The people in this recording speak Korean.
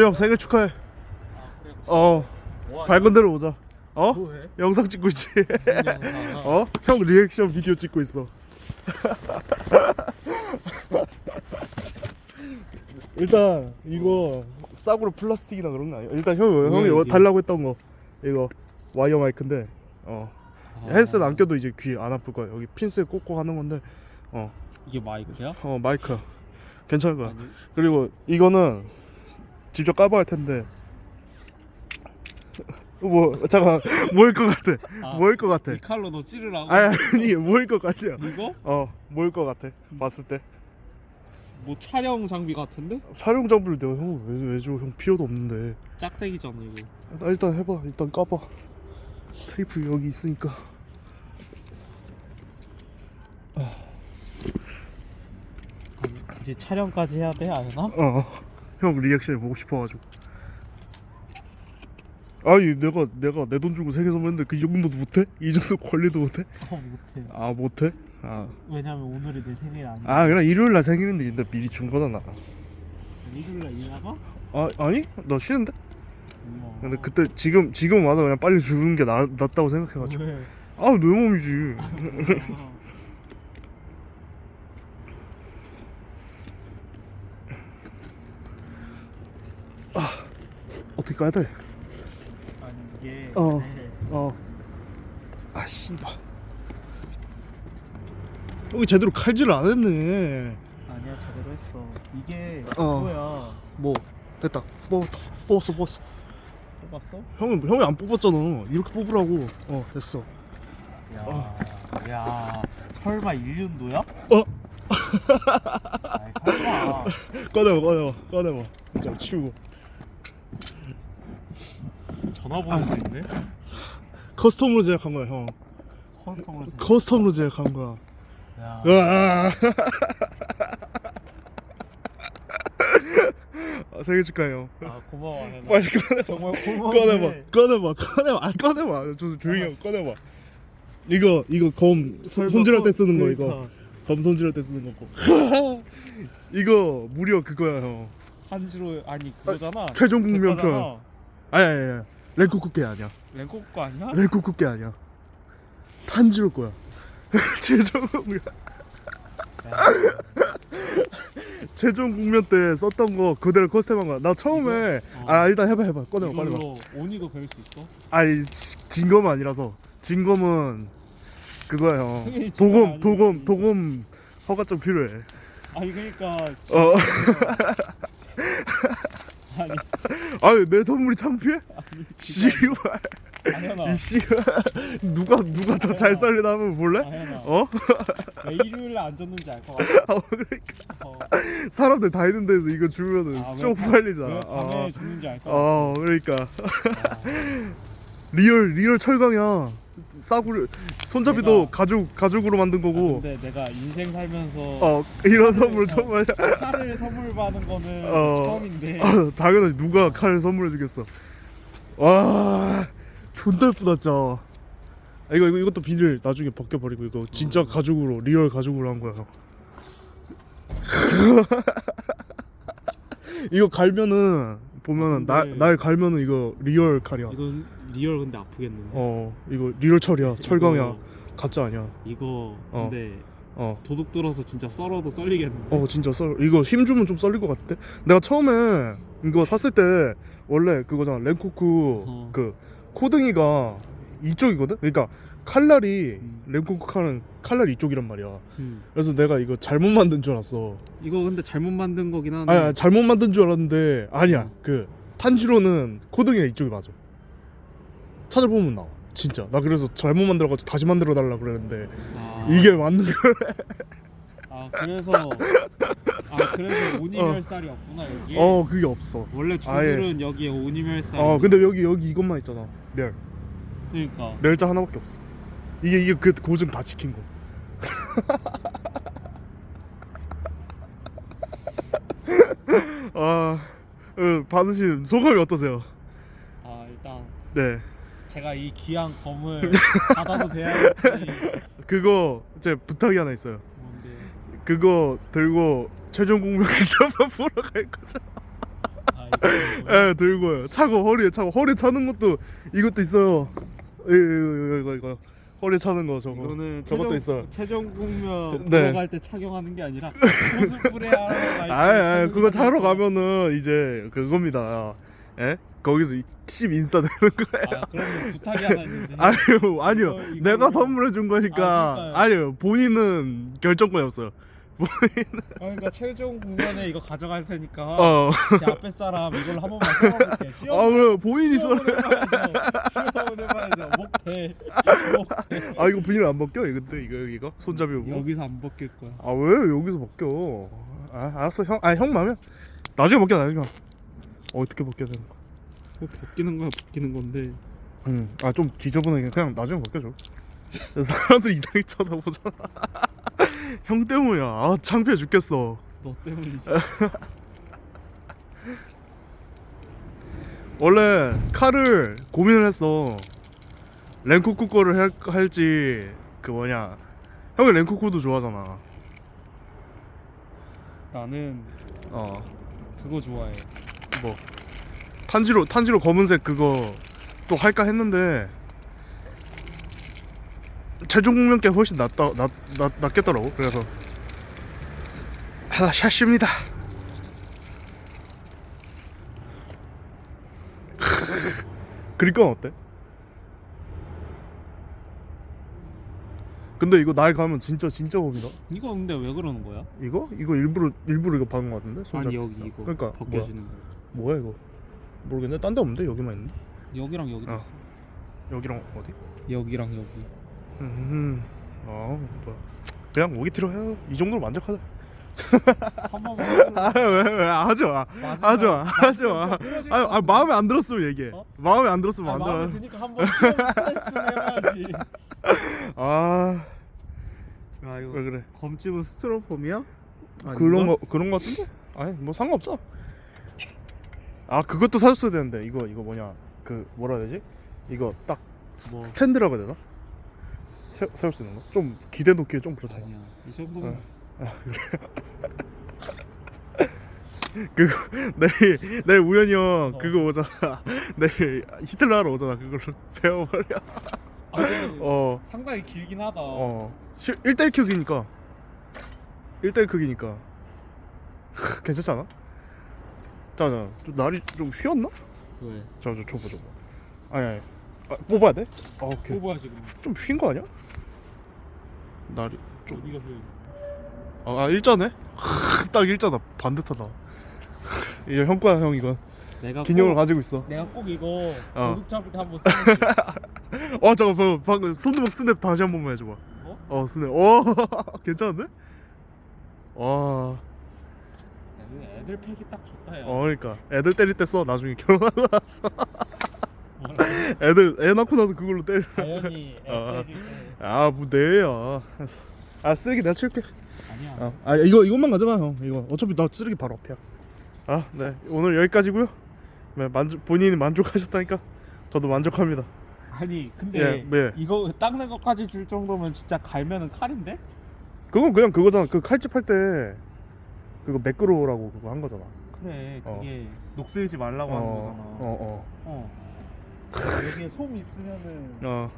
형 생일 축하해. 어뭐 밝은 대로 오자. 어? 뭐해? 영상 찍고 있지. 어? 형 리액션 비디오 찍고 있어. 일단 이거 싸구려 플라스틱이나 그런 거 아니야? 일단 형 형이 이게? 달라고 했던 거 이거 와이어 마이크인데 어 아, 헤드셋 안 껴도 이제 귀 안 아플 거야. 여기 핀셋 꽂고 하는 건데 이게 마이크야? 어 마이크 괜찮을 거야. 아니 그리고 이거는 직접 까봐야 할 텐데 뭐 잠깐 뭐일 것 같아? 아, 뭐일 것 같아? 이 칼로 너 찌르라고? 아니 아니 뭐일 것 같냐? 이거? 어 뭐일 것 같아? 봤을 때 뭐 촬영 장비 같은데? 촬영 장비를 내가 형왜왜 줘? 형 필요도 없는데 짝대기잖아 이거 나 일단 해봐 일단 까봐 테이프 여기 있으니까 아니 굳이 촬영까지 해야 돼? 아연아? 어 형 리액션 보고 싶어가지고 아니 내가 내가 내 돈 주고 세개 선물했는데 그 정도도 못해? 이 정도 권리도 못해? 어 못해 아 못해? 아 왜냐면 오늘이 내 생일 아니야 아 그냥 일요일 날 생일인데 일단 미리 준 거잖아. 일요일 날 일하나? 아 아니 나 쉬는데. 우와. 근데 그때 지금 지금 와서 그냥 빨리 주는 게 나, 낫다고 생각해가지고. 왜? 아내 몸이지. 어떻게 까야 돼? 아니 이게 어. 네. 어. 아 씨발. 여기 제대로 칼질을 안 했네. 아니야 제대로 했어 이게 어. 그거야 뭐 됐다. 뽑았다. 뽑았어 뽑았어. 뽑았어? 형은 형이 안 뽑았잖아. 이렇게 뽑으라고. 어 됐어. 야, 야 설마 일륜도야? 어? 아이 설마 꺼내봐 꺼내봐 꺼내봐. 자 치우고. 전화번호도 있네? 커스텀으로 제작한 거야 형. 커스텀으로 생- 커스텀으로 제작한 거야. 야, 으아. 아, 생일 축하해요. 아 고마워 혜나. 빨리 꺼내봐. 정말 고마워 꺼내봐. 꺼내봐. 꺼내봐. 아 꺼내봐. 좀 조용히 하고 꺼내봐. 이거 이거 검 손- 손질할 때 쓰는 거 이거. 검 손질할 때 쓰는 거고. 이거 무려 그거야 형. 한지로 아니 그거잖아 최종 내 국면편. 아니. 랭코 쿠게 아니야. 랭코 거 아니야? 랭코 쿠게 아니야. 탄지로 거야. 최종 국면. 야, 최종 국면 때 썼던 거 그대로 커스텀한 거야. 나 처음에 이거? 어. 아 일단 해봐 해봐 꺼내봐 꺼내봐. 이걸로 온이도 배울 수 있어? 아니 진검은 아니라서 진검은 그거야 형. 형이 진검 도검 아니지. 도검 도검 허가증 필요해. 아니 그러니까 어. 아니 아니 내 선물이 창피해? 씨발 이 씨발 누가 누가 더 잘 살리나 한번 볼래? 아현아 어? 왜 일요일에 안 줬는지 알 것 같아 아 그러니까 어, 사람들 다 있는 데서 이거 주면은 아, 왜 쪽팔리잖아. 왜 어. 밤에 줬는지 알 것 같아 어 그러니까 아, 리얼 리얼 철강이야. 싸구려 손잡이도 내가- 가죽 가죽으로 만든 아, 거고. 근데 내가 인생 살면서 어 이런 선물 어. 정말 칼을 선물 받은 거는 어. 처음인데 아, 당연하지 누가 칼을 선물해 주겠어. 와 존나 예쁘다 진짜. 아, 이거 이거 이것도 비닐 나중에 벗겨 버리고 이거 진짜 가죽으로 리얼 가죽으로 한 거야. 이거 갈면은 보면은 날 근데- 날 갈면은 이거 리얼 칼이야. 이건 리얼 근데 아프겠는데 어 이거 리얼 철이야 철강이야 이거, 가짜 아니야. 이거 어. 근데 어. 도둑 들어서 진짜 썰어도 썰리겠는데 어 진짜 썰 이거 힘 주면 좀 썰릴 것 같아. 내가 처음에 이거 샀을 때 원래 그거잖아 렌코쿠 어. 그 코등이가 이쪽이거든. 그러니까 칼날이 음. 렌코쿠 칼은 칼날이 이쪽이란 말이야. 음. 그래서 내가 이거 잘못 만든 줄 알았어. 이거 근데 잘못 만든 거긴 한데 아니, 아니 잘못 만든 줄 알았는데 아니야. 어. 그 탄지로는 코등이가 이쪽이 맞아. 찾아보면 나와. 진짜 나 그래서 잘못 만들어가지고 다시 만들어 달라 그랬는데 아, 이게 맞는 거. 아 그래서 아 그래서 오니멸살이 없구나 여기에 어 그게 없어. 원래 주들은 여기에 오니멸살 어 근데 여기 여기 이것만 있잖아. 멸. 그러니까 멸자 하나밖에 없어. 이게 이게 그 고증 다 지킨 거. 아, 어, 받으신 소감이 어떠세요? 아 일단 네, 제가 이 귀한 검을 받아도 돼야지 그거 제 부탁이 하나 있어요. 뭔데 그거 들고 최종 공명 기사만 보러 갈 거죠. 아예 들고요 차고 허리에 차고 허리에 차는 것도 이것도 있어요 예, 이거 이거 이거 이거 허리에 차는 거 저거 이거는 저것도 최종- 있어요. 최종 국면 네. 들어갈 때 착용하는 게 아니라 코스프레 하러 갈 때. 아이 아이 그거 거. 가면은 이제 그겁니다 예 거기서 10 인싸 되는 거예요 아 그러면 부탁이 하나 있는데. 아니요 아니요 이거- 이거- 내가 선물해 준 거니까 아. 아니요 본인은 결정권이 없어요 아, 그러니까 최종 국면에 이거 가져갈 테니까 어 제 앞에 사람 이걸 한 번만 써볼게. 아, 시험 왜 본인이 써? 시험을 해봐야죠. 목대. 목대. 아 이거 비닐 안 벗겨? 이거 근데 이거 이거 손잡이 뭐? 여기서 안 벗길 거야. 아 왜 여기서 벗겨? 아 알았어 형. 아 형 마음에 나중에 벗겨 나중에. 어떻게 벗겨야 되는 거야? 뭐 벗기는 거야 벗기는 건데. 응. 아좀 지저분하게 그냥 나중에 벗겨줘. 사람들 이상하게 쳐다보잖아. 형 때문이야. 아 창피해 죽겠어. 너 때문이지. 원래 칼을 고민을 했어. 랭코쿠 거를 할, 할지 그 뭐냐. 형이 랭코쿠도 좋아하잖아. 나는 어. 그거 좋아해. 뭐 탄지로 탄지로 검은색 그거 또 할까 했는데 최종 국면 게 훨씬 낫다 낫, 낫, 낫겠더라고 그래서 하나 샷입니다 그릴 건 어때? 근데 이거 날 가면 진짜 진짜 겁니다 이거 근데 왜 그러는 거야? 이거? 이거 일부러 일부러 이거 박은 거 같은데? 아니 손잡이 여기. 이거 그러니까 벗겨지는 거. 뭐야, 이거 모르겠네 딴 데 없는데 여기만 있는데 여기랑 여기도 어. 있어. 여기랑 어디? 여기랑 여기. 음, 어, 뭐야. 그냥 오기 틀어 해요. 이 정도로 만족하자. 한 번만. 해볼래? 아, 왜, 왜, 하지 마. 마지막- 하지 마. 하지 마. 부러질 아, 것 아, 마음에 안 들었으면 얘기해. 어? 마음에 안 들었으면 아, 안 마음에 들어. 드니까 한번 시험 테스트는 해봐야지. 아, 아 이거 왜 그래? 검집은 스티로폼이야? 그런 거, 그런 거 같은데? 아니, 뭐 상관없죠. 아, 그것도 사줬어야 되는데. 이거, 이거 뭐냐. 그, 뭐라 해야 되지? 이거 딱 뭐 스탠드라고 해야 되나? 세, 세울 수 있는 거? 좀 기대 놓기에 좀 그렇잖아. 아니야. 이 정도면 그거 내일 내일 우연히 형 어. 그거 오잖아 내일 히틀러 하러 오잖아 그걸로 배워버려 아니, 어 상당히 길긴 하다. 어. 1대1 크기니까 1대1 크기니까 괜찮지 않아? 자자 좀 날이 좀 휘었나? 왜? 자저 줘봐 줘봐 아니 아니 아, 뽑아야 돼? 아 오케이 뽑아야 지금. 좀휜 거 아니야? 날이 좀 어디가 휘어? 아, 아 일자네? 딱 일자다 반듯하다 이거 형 거야 형 이건 내가 기념을 꼭, 가지고 있어 내가 꼭 이거 어. 도둑 잡을 때 한번 써볼게. 어 잠깐 방금, 방금 손드박 스냅 다시 한 번만 해줘봐 어? 어 스냅 어 괜찮은데? 와 애들 팩이 딱 좋다 야. 어 그러니까 애들 때릴 때 써 나중에 결혼하고 나서 뭐라? 애들 애 낳고 나서 그걸로 때려 당연히 어. 애들이 때. 아뭐 내야 아 쓰레기 내가 치울게 아니야. 어. 아 이거 이것만 가져가 형 이거 어차피 나 쓰레기 바로 앞이야 아 네 오늘 여기까지고요 네, 만족 본인이 만족하셨다니까 저도 만족합니다 아니 근데 예, 네. 이거 닦는 것까지 줄 정도면 진짜 갈면은 칼인데? 그건 그냥 그거잖아 그 칼집 할 때 그거 매끄러우라고 그거 한 거잖아 그래 어. 그게 녹슬지 말라고 하는 거잖아. 어, 어, 어. 여기에 솜 있으면은 어.